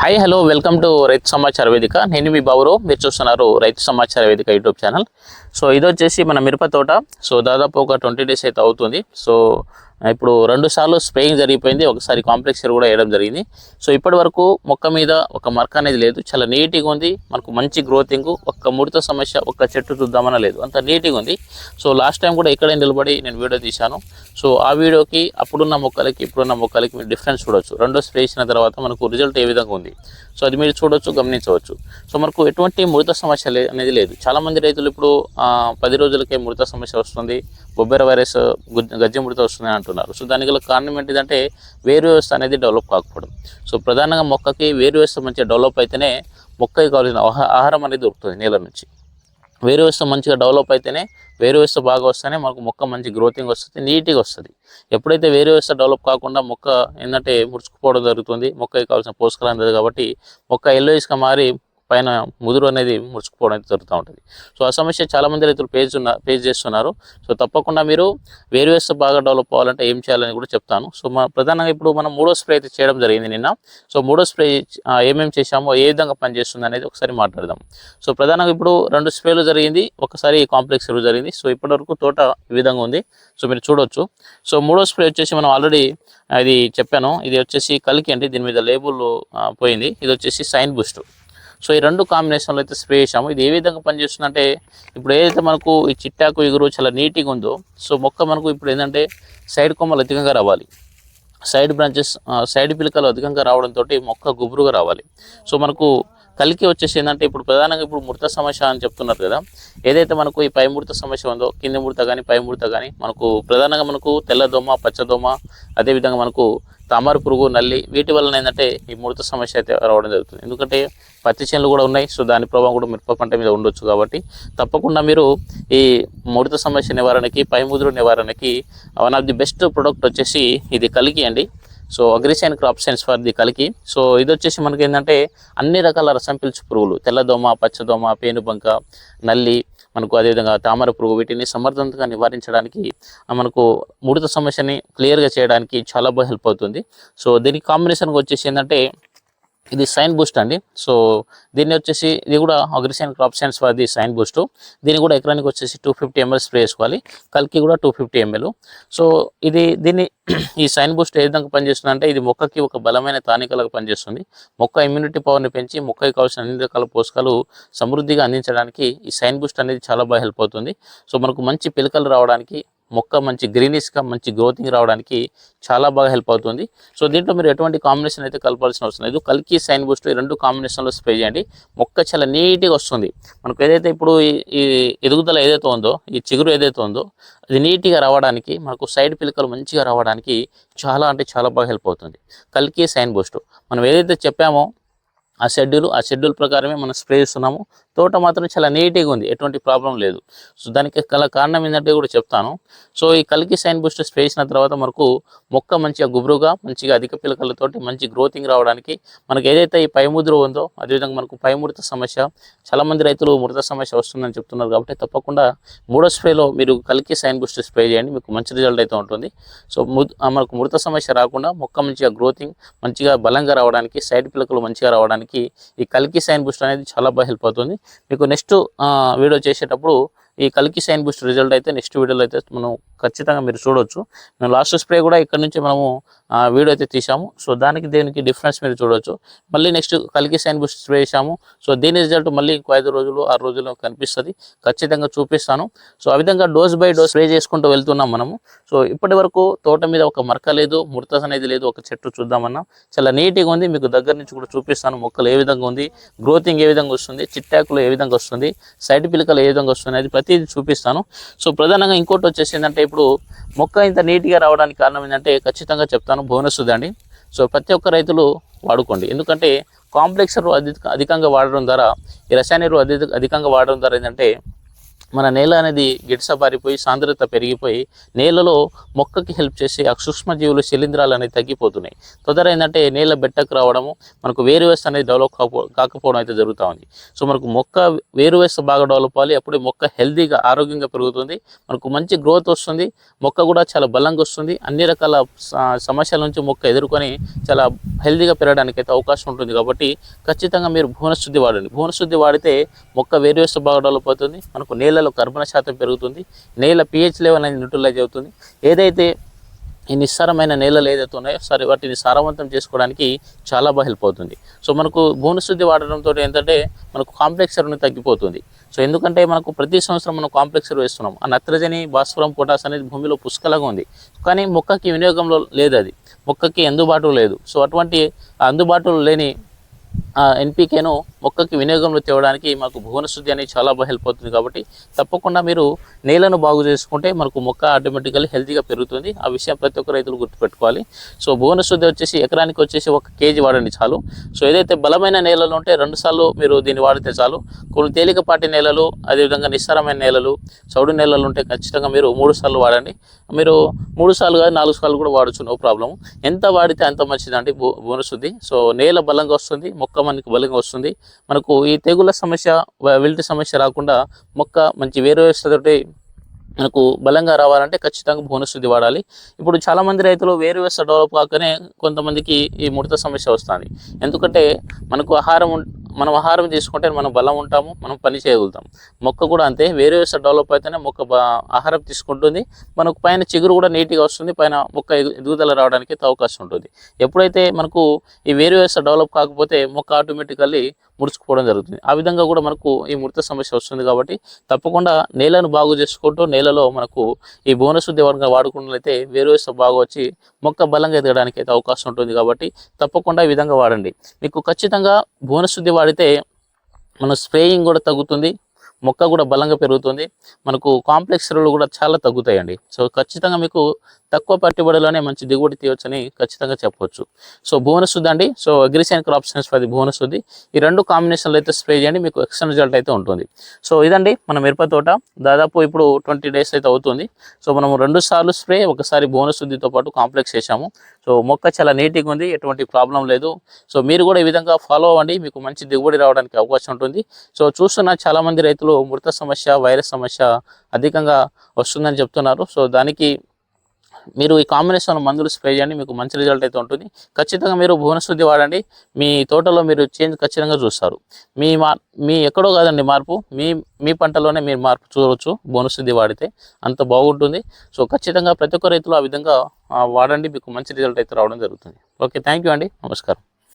Hi hello welcome to రైతు సమాచార వేదిక నేను మీ బాబు మీరు చూస్తున్నారు రైతు సమాచార వేదిక యూట్యూబ్ ఛానల్ సో ఇది వచ్చేసి మన మిరప తోట. సో దాదాపు ఒక ట్వంటీ డేస్ అయితే అవుతుంది. సో ఇప్పుడు రెండు సార్లు స్ప్రేయింగ్ జరిగిపోయింది ఒకసారి కాంప్లెక్సర్ కూడా వేయడం జరిగింది. సో ఇప్పటి వరకు మొక్క మీద ఒక మరక అనేది లేదు. చాలా నీట్గా ఉంది. మనకు మంచి గ్రోతింగ్ ఒక్క ముడత సమస్య ఒక్క చెట్టు చూద్దామన్నా లేదు. అంత నీట్గా ఉంది. సో లాస్ట్ టైం కూడా ఇక్కడే నిలబడి నేను వీడియో తీశాను. సో ఆ వీడియోకి అప్పుడున్న మొక్కలకి ఇప్పుడున్న మొక్కలకి మీరు డిఫరెన్స్ చూడొచ్చు. రెండో స్ప్రే చేసిన తర్వాత మనకు రిజల్ట్ ఏ విధంగా ఉంది. సో అది మీరు చూడొచ్చు గమనించవచ్చు. సో మనకు ఎటువంటి ముడత సమస్య లే అనేది లేదు. చాలామంది రైతులు ఇప్పుడు పది రోజులకే ముడత సమస్య వస్తుంది. బొబ్బెర వైరస్ గుజ్జ- గజ్జి వస్తుంది అంటున్నారు. సో దానికి గల కారణం ఏంటిదంటే వేరు వ్యవస్థ అనేది డెవలప్ కాకపోవడం. సో ప్రధానంగా మొక్కకి వేరు వ్యవస్థ మంచిగా డెవలప్ అయితేనే మొక్కకి కావాల్సిన ఆహారం అనేది దొరుకుతుంది నేల నుంచి. వేరు వ్యవస్థ మంచిగా డెవలప్ అయితేనే వేరు వ్యవస్థ బాగా వస్తేనే మనకు మొక్క మంచి గ్రోతింగ్ వస్తుంది నీట్గా వస్తుంది. ఎప్పుడైతే వేరు వ్యవస్థ డెవలప్ కాకుండా మొక్క ఏంటంటే ముడుచుకుపోవడం జరుగుతుంది మొక్కకి కావాల్సిన పోషకాలు అందదు కాబట్టి మొక్క ఎల్లోయిస్గా మారి పైన ముదురు అనేది ముడుచుకుపోవడం జరుగుతూ ఉంటుంది. సో ఆ సమస్య చాలామంది రైతులు పేజ్ ఉన్న పేజ్ చేస్తున్నారు. సో తప్పకుండా మీరు వేరు బాగా డెవలప్ అవ్వాలంటే ఏం చేయాలని కూడా చెప్తాను. సో మన ప్రధానంగా ఇప్పుడు మనం మూడో స్ప్రే అయితే చేయడం జరిగింది నిన్న. సో మూడో స్ప్రే ఏమేమి చేశామో ఏ విధంగా పనిచేస్తుంది అనేది ఒకసారి మాట్లాడదాం. సో ప్రధానంగా ఇప్పుడు రెండు స్ప్రేలు జరిగింది. ఒకసారి కాంప్లెక్స్ ఎరువు జరిగింది. సో ఇప్పటివరకు తోట ఈ విధంగా ఉంది. సో మీరు చూడొచ్చు. సో మూడో స్ప్రే వచ్చేసి మనం ఆల్రెడీ అది చెప్పాను. ఇది వచ్చేసి కలికి అండి. దీని మీద లేబుల్ పోయింది. ఇది వచ్చేసి సైన్ బూస్ట్ సో ఈ రెండు కాంబినేషన్లో అయితే స్ప్రే చేసాము ఇది ఏ విధంగా పనిచేస్తుందంటే ఇప్పుడు ఏదైతే మనకు ఈ చిట్టాకు ఎగురు చాలా నీట్గా ఉందో సో మొక్క మనకు ఇప్పుడు ఏంటంటే సైడ్ కొమ్మలు అధికంగా రావాలి. సైడ్ బ్రాంచెస్ సైడ్ పిలకలు అధికంగా రావడంతో మొక్క గుబురుగా రావాలి. సో మనకు కలికి వచ్చేసి ఏంటంటే ఇప్పుడు ప్రధానంగా ఇప్పుడు మృత సమస్య అని చెప్తున్నారు కదా. ఏదైతే మనకు ఈ పై సమస్య ఉందో కింది ముడత కానీ పైముడత కానీ మనకు ప్రధానంగా మనకు తెల్లదోమ పచ్చదోమ అదేవిధంగా మనకు తామర పురుగు నల్లి వీటి వలన ఏంటంటే ఈ ముడత సమస్య అయితే రావడం జరుగుతుంది. ఎందుకంటే పత్తి చేనులు కూడా ఉన్నాయి సో దాని ప్రభావం కూడా మిరప పంట మీద ఉండొచ్చు కాబట్టి తప్పకుండా మీరు ఈ ముడత సమస్య నివారణకి పైముదురు నివారణకి one of the best product వచ్చేసి ఇది కలికి అండి. So Agrisign crop science for the కలికి. సో ఇది వచ్చేసి మనకి ఏంటంటే అన్ని రకాల రసం పిలుచు పురుగులు తెల్లదోమ పచ్చదోమ పేనుబంక నల్లి మనకు అదేవిధంగా తామర పురుగు వీటిని సమర్థవంతంగా నివారించడానికి మనకు ముడత సమస్యని క్లియర్గా చేయడానికి చాలా బాగా హెల్ప్ అవుతుంది. సో దీనికి కాంబినేషన్గా వచ్చేసి ఏంటంటే ఇది సైన్ బూస్ట్ అండి. సో దీన్ని వచ్చేసి ఇది కూడా Agrisign crop science for the zinc boost. దీన్ని కూడా ఎకరానికి వచ్చేసి టూ ఫిఫ్టీ ఎంఎల్ స్ప్రే చేసుకోవాలి. కల్కి కూడా టూ ఫిఫ్టీ ఎంఎల్ సో ఇది దీన్ని ఈ సైన్ బూస్ట్ ఏ విధంగా పనిచేస్తుంది అంటే ఇది మొక్కకి ఒక బలమైన తానికలకు పనిచేస్తుంది. మొక్క ఇమ్యూనిటీ పవర్ని పెంచి మొక్కకి కావాల్సిన అన్ని రకాల పోషకాలు సమృద్ధిగా అందించడానికి ఈ సైన్ బూస్ట్ అనేది చాలా బాగా హెల్ప్ అవుతుంది. సో మనకు మంచి పిలకలు రావడానికి మొక్క మంచి గ్రీనిష్గా మంచి గ్రోతింగ్ రావడానికి చాలా బాగా హెల్ప్ అవుతుంది. సో దీంట్లో మీరు ఎటువంటి కాంబినేషన్ అయితే కలపాల్సిన అవసరం లేదు. కల్కి సైన్ బూస్ట్ ఈ రెండు కాంబినేషన్లో స్ప్రే చేయండి. మొక్క చాలా నీట్గా వస్తుంది. మనకు ఏదైతే ఇప్పుడు ఈ- ఎదుగుదల ఏదైతే ఉందో ఈ చిగురు ఏదైతే ఉందో అది నీట్గా రావడానికి మనకు సైడ్ పిలకలు మంచిగా రావడానికి చాలా అంటే చాలా బాగా హెల్ప్ అవుతుంది. కల్కి సైన్ బూస్ట్ మనం ఏదైతే చెప్పామో ఆ షెడ్యూల్ ఆ షెడ్యూల్ ప్రకారమే మనం స్ప్రే చేస్తున్నాము. తోట మాత్రం చాలా నీట్గా ఉంది. ఎటువంటి ప్రాబ్లం లేదు. సో దానికి గల కారణం ఏంటంటే కూడా చెప్తాను. సో ఈ కలికి సైన్ బూస్టర్ స్ప్రే చేసిన తర్వాత మనకు మొక్క మంచిగా గుబురుగా మంచిగా అధిక పిలకలతోటి మంచి గ్రోతింగ్ రావడానికి మనకి ఏదైతే ఈ పైముద్ర ఉందో అదేవిధంగా మనకు పై ముడత సమస్య చాలామంది రైతులు ముడత సమస్య వస్తుందని చెప్తున్నారు కాబట్టి తప్పకుండా మూడో స్ప్రేలో మీరు కలికి సైన్ బూస్టర్ స్ప్రే చేయండి. మీకు మంచి రిజల్ట్ అయితే ఉంటుంది. సో ము- మనకు ముడత సమస్య రాకుండా మొక్క మంచిగా గ్రోతింగ్ మంచిగా బలంగా రావడానికి సైడ్ పిలకలు మంచిగా రావడానికి ఈ కలికి సైన్ బూస్ట్ అనేది చాలా బాగా హెల్ప్ అవుతుంది. మీకు నెక్స్ట్ వీడియో చేసేటప్పుడు ఈ కలికి సైన్ బూస్ట్ రిజల్ట్ అయితే నెక్స్ట్ వీడియోలో అయితే మనం ఖచ్చితంగా మీరు చూడొచ్చు. మేము లాస్ట్ స్ప్రే కూడా ఇక్కడ నుంచి మనము వీడియో అయితే తీసాము సో దానికి దేనికి డిఫరెన్స్ మీరు చూడొచ్చు. మళ్ళీ నెక్స్ట్ కలికి సైన్ బూస్ట్ స్ప్రే చేసాము సో దీని రిజల్ట్ మళ్ళీ ఇంకో ఐదు రోజులు ఆరు రోజుల్లో కనిపిస్తుంది. ఖచ్చితంగా చూపిస్తాను. సో ఆ విధంగా డోస్ బై డోస్ స్ప్రే చేసుకుంటూ వెళ్తున్నాం మనము. సో ఇప్పటి వరకు తోట మీద ఒక మరక లేదు ముర్తస్ అనేది లేదు ఒక చెట్టు చూద్దామన్నా. చాలా నీట్గా ఉంది మీకు దగ్గర నుంచి కూడా చూపిస్తాను మొక్కలు ఏ విధంగా ఉంది గ్రోతింగ్ ఏ విధంగా వస్తుంది చిట్టాకులు ఏ విధంగా వస్తుంది సైడ్ పిలకలు ఏ విధంగా వస్తుంది అది ప్రతిదీ చూపిస్తాను. సో ప్రధానంగా ఇంకోటి వచ్చేసి ఏంటంటే ఇప్పుడు మొక్క ఇంత నీట్గా రావడానికి కారణం ఏంటంటే ఖచ్చితంగా చెప్తాను బోనస్ ఉందండి సో ప్రతి ఒక్క రైతులు వాడుకోండి. ఎందుకంటే కాంప్లెక్స్ అధిక అధికంగా వాడడం ద్వారా ఈ రసాయన ఎరువు అధిక అధికంగా వాడడం ద్వారా ఏంటంటే మన నేల అనేది గిట్సబారిపోయి సాంద్రత పెరిగిపోయి నేలలో మొక్కకి హెల్ప్ చేసే ఆ సూక్ష్మజీవులు శిలీంధ్రాలు అనేవి తగ్గిపోతున్నాయి. తొందర ఏంటంటే నేల బెట్టకు రావడము మనకు వేరు అనేది డెవలప్ కాపో కాకపోవడం అయితే జరుగుతూ ఉంది. సో మనకు మొక్క వేరు బాగా డెవలప్ అవ్వాలి అప్పుడే మొక్క హెల్దీగా ఆరోగ్యంగా పెరుగుతుంది మనకు మంచి గ్రోత్ వస్తుంది మొక్క కూడా చాలా బలంగా వస్తుంది అన్ని రకాల సమస్యల నుంచి మొక్క ఎదుర్కొని చాలా హెల్దీగా పెరగడానికి అయితే అవకాశం ఉంటుంది కాబట్టి ఖచ్చితంగా మీరు భువనశుద్ధి వాడండి. భువనశుద్ధి వాడితే మొక్క వేరు బాగా డెవలప్ అవుతుంది మనకు నేల నేలలో కర్బన శాతం పెరుగుతుంది. నేల పిహెచ్ లెవెల్ అనేది న్యూట్రలైజ్ అవుతుంది. ఏదైతే ఈ నిస్సారమైన నేలలు ఏదైతే ఉన్నాయో సరే వాటిని సారవంతం చేసుకోవడానికి చాలా బాగా హెల్ప్ అవుతుంది. సో మనకు భూమిశుద్ధి వాడడంతో ఏంటంటే మనకు కాంప్లెక్స్ ఎరువుని తగ్గిపోతుంది. సో ఎందుకంటే మనకు ప్రతి సంవత్సరం మనం కాంప్లెక్స్ ఎరువు వేస్తున్నాం. ఆ నత్రజని భాస్వరం పొటాస్ అనేది భూమిలో పుష్కలంగా ఉంది. కానీ మొక్కకి వినియోగంలో లేదు అది. మొక్కకి అందుబాటులో లేదు. సో అటువంటి అందుబాటులో లేని ఎన్పికేను మొక్కకి వినియోగంలో తేవడానికి మాకు భువన శుద్ధి అనేది చాలా బాగా హెల్ప్ అవుతుంది కాబట్టి తప్పకుండా మీరు నేలను బాగు చేసుకుంటే మనకు మొక్క ఆటోమేటికల్లీ హెల్తీగా పెరుగుతుంది. ఆ విషయం ప్రతి ఒక్క రైతులు గుర్తుపెట్టుకోవాలి. సో భువన శుద్ధి వచ్చేసి ఎకరానికి వచ్చేసి ఒక కేజీ వాడండి చాలు. సో ఏదైతే బలమైన నేలలు ఉంటే రెండు సార్లు మీరు దీన్ని వాడితే చాలు. కొన్ని తేలికపాటి నేలలు అదేవిధంగా నిస్సారమైన నేలలు చౌడు నేలలు ఉంటే ఖచ్చితంగా మీరు మూడు సార్లు వాడండి. మీరు మూడు సార్లు కాదు నాలుగు సార్లు కూడా వాడచ్చు నో ప్రాబ్లం ఎంత వాడితే అంత మంచిదండి భూ భువన శుద్ధి సో నేల బలంగా వస్తుంది మొక్క మనకి బలంగా వస్తుంది. మనకు ఈ తెగుళ్ళ సమస్య వ- సమస్య రాకుండా మొక్క మంచి వేరు వ్యవస్థతోటి మనకు బలంగా రావాలంటే ఖచ్చితంగా భువనశుద్ధి వాడాలి. ఇప్పుడు చాలామంది రైతులు వేరు వ్యవస్థ డెవలప్ కాకనే కొంతమందికి ఈ ముడత సమస్య వస్తుంది. ఎందుకంటే మనకు ఆహారం మనం ఆహారం తీసుకుంటే మనం బలం ఉంటాము మనం పని చేయగలుగుతాం. మొక్క కూడా అంతే వేరే వ్యవస్థ డెవలప్ అయితేనే మొక్క బా ఆహారం తీసుకుంటుంది. మనకు పైన చిగురు కూడా నీట్గా వస్తుంది పైన మొక్క ఎదుగుదల రావడానికి అవకాశం ఉంటుంది. ఎప్పుడైతే మనకు ఈ వేరు వ్యవస్థ డెవలప్ కాకపోతే మొక్క ఆటోమేటికల్లీ ముడుచుకుపోవడం జరుగుతుంది. ఆ విధంగా కూడా మనకు ఈ ముడత సమస్య వస్తుంది కాబట్టి తప్పకుండా నేలను బాగు చేసుకుంటూ నేలలో మనకు ఈ భువనశుద్ధి వర్గం వాడుకున్నట్లయితే వేరు వ్యవస్థ బాగా వచ్చి మొక్క బలంగా ఎదగడానికి అయితే అవకాశం ఉంటుంది కాబట్టి తప్పకుండా ఈ విధంగా వాడండి. మీకు ఖచ్చితంగా భువనశుద్ధి వాడితే మన స్ప్రేయింగ్ కూడా తగ్గుతుంది మొక్క కూడా బలంగా పెరుగుతుంది మనకు కాంప్లెక్స్ ఎరువులు కూడా చాలా తగ్గుతాయండి. సో ఖచ్చితంగా మీకు తక్కువ పెట్టుబడిలోనే మంచి దిగుబడి తీయవచ్చని ఖచ్చితంగా చెప్పవచ్చు సో భువనశుద్ధి అండి. So Agrisign crop science for Bhuvanashuddhi ఈ రెండు కాంబినేషన్లో అయితే స్ప్రే చేయండి మీకు ఎక్స్టర్న్ రిజల్ట్ అయితే ఉంటుంది. సో ఇదండి మన మిరప తోట. దాదాపు ఇప్పుడు ట్వంటీ డేస్ అయితే అవుతుంది. సో మనం రెండు సార్లు స్ప్రే ఒకసారి భువనశుద్ధితో పాటు కాంప్లెక్స్ చేశాము. సో మొక్క చాలా నీట్గా ఉంది ఎటువంటి ప్రాబ్లం లేదు. సో మీరు కూడా ఈ విధంగా ఫాలో అవ్వండి మీకు మంచి దిగుబడి రావడానికి అవకాశం ఉంటుంది. సో చూస్తున్న చాలామంది రైతులు మృత సమస్య వైరస్ సమస్య అధికంగా వస్తుందని చెప్తున్నారు. సో దానికి మీరు ఈ కాంబినేషన్ మందులు స్ప్రే చేయండి మీకు మంచి రిజల్ట్ అయితే ఉంటుంది. ఖచ్చితంగా మీరు భువనశుద్ధి వాడండి. మీ తోటలో మీరు చేంజ్ ఖచ్చితంగా చూస్తారు. మీ మా మీ ఎక్కడో కాదండి మార్పు. మీ మీ పంటలోనే మీరు మార్పు చూడవచ్చు భువనశుద్ధి వాడితే. అంత బాగుంటుంది. సో ఖచ్చితంగా ప్రతి ఒక్క రైతులు ఆ విధంగా వాడండి మీకు మంచి రిజల్ట్ అయితే రావడం జరుగుతుంది. ఓకే థ్యాంక్ యూ అండి. నమస్కారం.